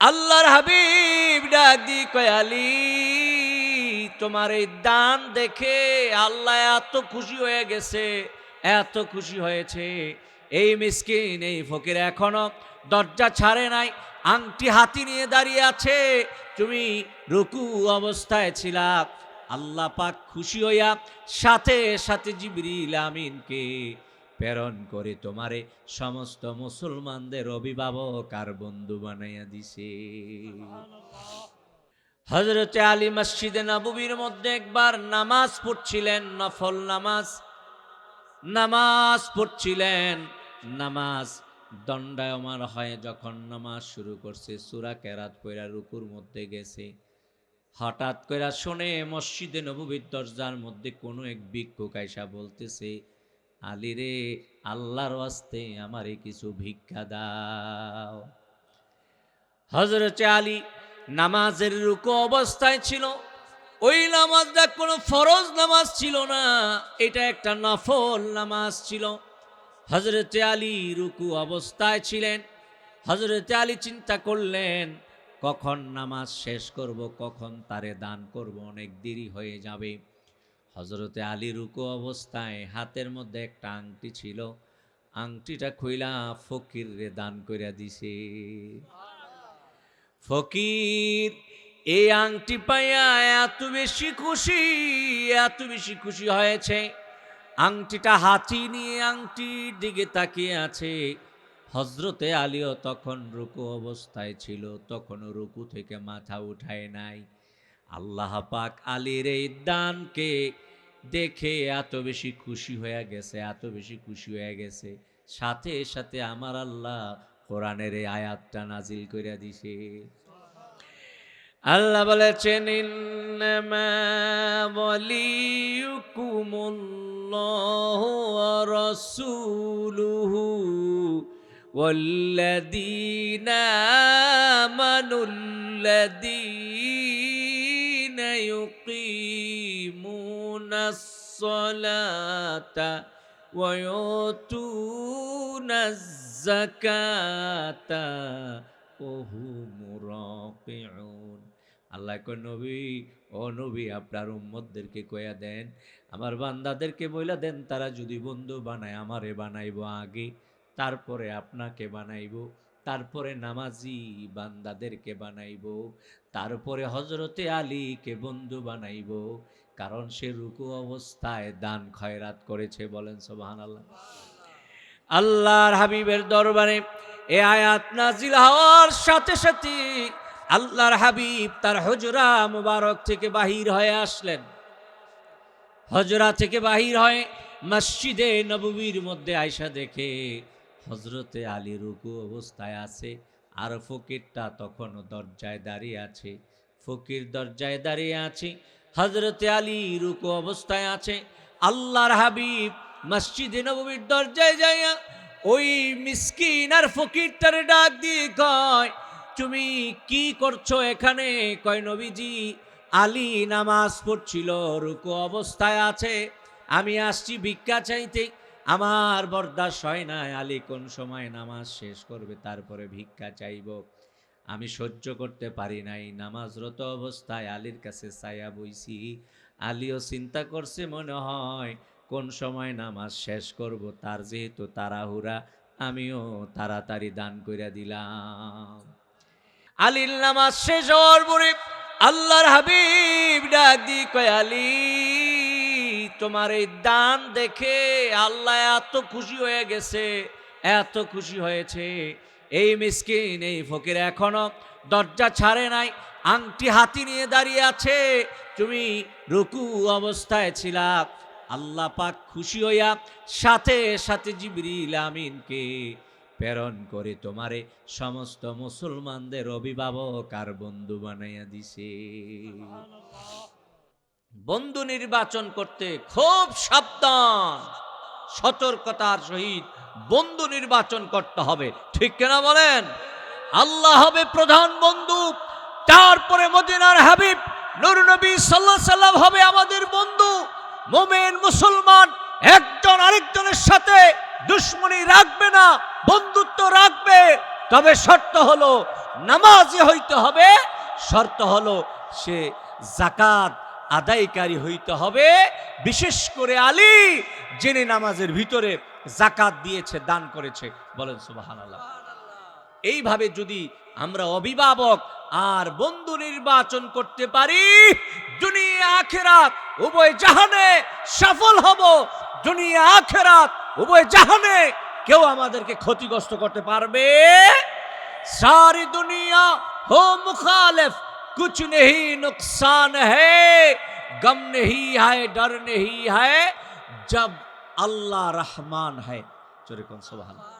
আল্লাহর হাবিব ডাক দি কয় আলী, তোমার এই দান দেখে আল্লাহ এত খুশি হয়ে গেছে, এত খুশি হয়েছে। এই মিসকিন, এই ফকির এখনও দরজা ছাড়ে নাই, আংটি হাতি নিয়ে দাঁড়িয়ে আছে, তুমি রুকু অবস্থায় ছিলা। আল্লাহ পাক খুশি হইয়া সাথে সাথে জিবরিল আমিনকে প্রেরণ করে তোমারে সমস্ত মুসলমানদের অভিভাবক আর বন্ধু বানাইয়া দিছে। হজরতে আলী মসজিদে নববীর মধ্যে একবার নামাজ পড়ছিলেন, নফল নামাজ। নামাজ পড়ছিলেন, নামাজ দণ্ডায়মান হয়ে যখন নামাজ শুরু করছে, সুরা কেরাত পয়রা রুকুর মধ্যে গেছে। হঠাৎ করে শুনে মসজিদে নববীর দরজার মধ্যে কোনো এক ভিক্ষুক আইসা বলতেছে আলী রে, আল্লাহর ওয়াস্তে আমারে কিছু ভিক্ষা দাও। হজরতে আলী নামাজের রুকু অবস্থায় ছিল। ওই নামাজটা কোনো ফরজ নামাজ ছিল না, এটা একটা নফল নামাজ ছিল। হজরতে আলী রুকু অবস্থায় ছিলেন। হজরতে আলী চিন্তা করলেন, কখন নামাজ শেষ করব, কখন তারে দান করব, অনেক দেরি হয়ে যাবে। হজরতে আলী রুকু অবস্থায় হাতের মধ্যে একটা আংটি ছিল। আংটিটা খুইলা ফকির রে দান কইরা দিছে। ফকির, এই আংটি পাইয়া এত বেশি খুশি, এত বেশি খুশি হয়েছে। আংটিটা হাতি নিয়ে আংটির দিকে তাকিয়ে আছে। হজরতে আলীও তখন রুকু অবস্থায় ছিল, তখনও রুকু থেকে মাথা উঠায় নাই। আল্লাহ পাক আলীর এই দানকে দেখে এত বেশি খুশি হয়ে গেছে, এত বেশি খুশি হয়ে গেছে। সাথে সাথে আমার আল্লাহ কোরআনের এই আয়াতটা নাজিল করে দিছে। আল্লাহ বলেছেন ইন্নামালিকুমুল্লাহু ওয়া রাসূলুহু ওয়াল্লাযীনা يقيمون الصلاة ويؤتون الزكاة وهم راقعون আল্লাহ কয় নবী ও নবী আপনার উম্মতদেরকে কয়া দেন আমার বান্দাদেরকে বইলা দেন তারা যদি বন্ধু বানায় আমারে বানাইবো আগে তারপরে আপনাকে বানাইবো তারপরে নামাজি বান্দাদেরকে বানাইবো, তারপরে হজরতে আলীকে বন্ধু বানাইবো, কারণ সে রুকু অবস্থায় দান খয়রাত করেছে বলেন সোবাহান আল্লাহ আল্লাহর হাবিবের দরবারে এ আয়াত নাজিল হওয়ার সাথে সাথে আল্লাহর হাবিব তার হজরা মুবারক থেকে বাহির হয়ে আসলেন। হজরা থেকে বাহির হয়ে মসজিদে নববীর মধ্যে আয়সা দেখে হজরতে আলী রুকু অবস্থায় আছে আর ফকিরটা তখনও দরজায় দাঁড়িয়ে আছে। ফকির দরজায় দাঁড়িয়ে আছে হজরতে আলী রুকু অবস্থায় আছে। আল্লাহর হাবিব মসজিদে নববীর দরজায় যাইয়া ওই মিসকিন আর ফকিরটার ডাক দিয়ে কয়, তুমি কি করছ এখানে? কয়, নবীজি, আলী নামাজ পড়ছিল, রুকু অবস্থায় আছে। আমি আসছি ভিক্ষা চাইতে। আমার বরদাস হয় না আলী কোন সময় নামাজ শেষ করবে, তারপরে ভিক্ষা চাইব। আমি সহ্য করতে পারি নাই, নামাজরত অবস্থায় আলীর কাছে ছায়া বইছি। আলীও চিন্তা করছে, মনে হয় কোন সময় নামাজ শেষ করব, তার যেহেতু তাড়াহুড়া, আমিও তাড়াতাড়ি দান করে দিলাম। আলীর নামাজ শেষ হওয়ার পরে আল্লাহর হাবিব ডাক দি কয় আলী তোমার এই দান দেখে আল্লাহ এত খুশি হয়ে গেছে, এত খুশি হয়েছে। এই মিসকিন, এই ফকির এখনও দরজা ছাড়ে নাই, আংটি হাতি নিয়ে দাঁড়িয়ে আছে। তুমি রুকু অবস্থায় ছিলা, আল্লাহ পাক খুশি হইয়া সাথে সাথে জিবরিল আমিনকে প্রেরণ করে তোমারে সমস্ত মুসলমানদের অভিভাবক আর বন্ধু বানাইয়া দিছে। বন্ধু নির্বাচন করতে খুব সাবধান। সতর্কতার সহিত বন্ধু নির্বাচন করতে হবে। ঠিক কেনা বলেন? আল্লাহ হবে প্রধান বন্ধু। তারপরে মদিনার হাবিব নবী সাল্লাহ সাল্লাম হবে আমাদের বন্ধু। মোমেন মুসলমান একজন আরেকজনের সাথে দুশ্মনী রাখবে না, বন্ধুত্ব রাখবে। তবে শর্ত হলো, নামাজি হইতে হবে। শর্ত হলো, সে জাকাত আদায়কারী হইতে হবে, বিশেষ করে আলী জেনে নামাজের ভিতরে জাকাত দিয়েছে, দান করেছে। বলেন সুবাহান আল্লাহ এইভাবে যদি আমরা অভিভাবক আর বন্ধু নির্বাচন করতে পারি, দুনিয়া আখেরাত উভয় জাহানে সফল হব। দুনিয়া আখেরাত উভয় জাহানে কেউ আমাদেরকে ক্ষতিগ্রস্ত করতে পারবে? সারি দুনিয়া হো মুখালেফ कुछ नहीं नुकसान है गम नहीं है डर नहीं है जब अल्लाह रहमान है चोरे कौन सुबह